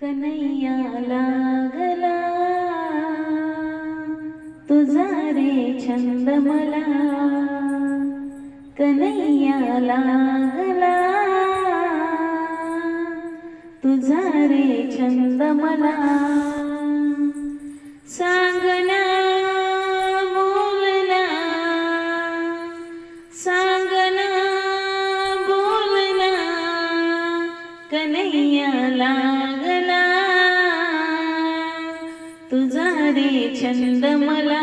कन्हैया लागला. तुझा रे छंद मला. कन्हैया लागला. तुझा रे छंद मला. सा तुझा रे छंद मला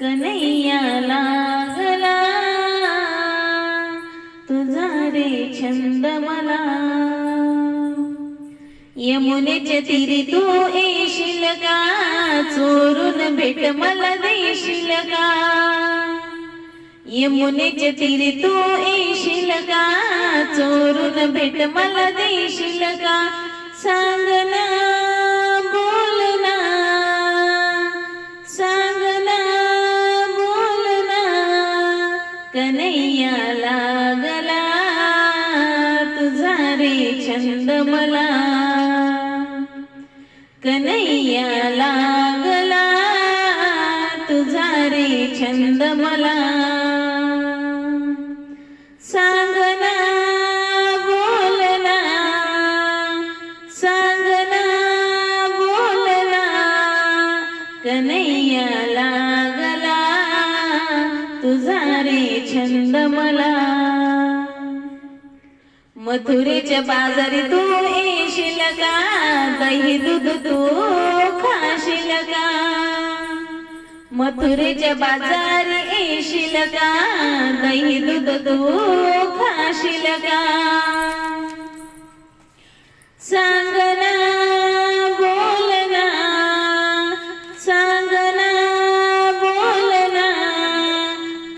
कन्हैया लागला. तुझा रे छंद मला यमुनेच्या तिरी तू येशील का? चोरून भेट मला देशील का? यमुनेच्या तिरी तू येशील का? चोरून भेट मला देशील का? सांग ना. कन्हैया लागला तुझा रे छंद मला. कन्हैया लागला तुझा रे छंद मला. तुझा रे छंद मला. मथुरेच्या बाजारी तू येशील का? दही दूध तू खाशील का? मथुरेच्या बाजारी येशील का? दही दूध तू खाशील का?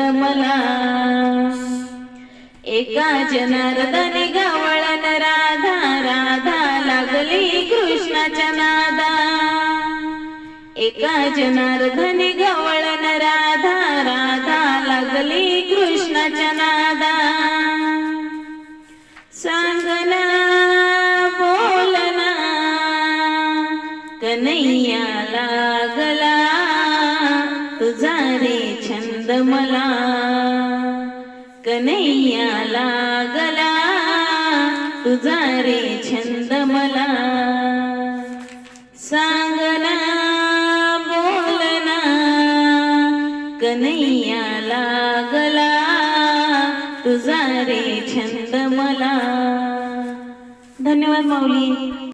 मला एका जनार्दन गवळन राधा राधा लागली कृष्णाच्या नादा. एका जनार्दन गवळन राधा राधा लागली कृष्णाच्या नादा. सांगना बोलना कन्हैया लागला. तुझा रे छंद मला कन्हैया लागला तुझा रे छंद मला. सांगना बोलना कन्हैया लागला तुझा रे छंद मला. धन्यवाद माऊली.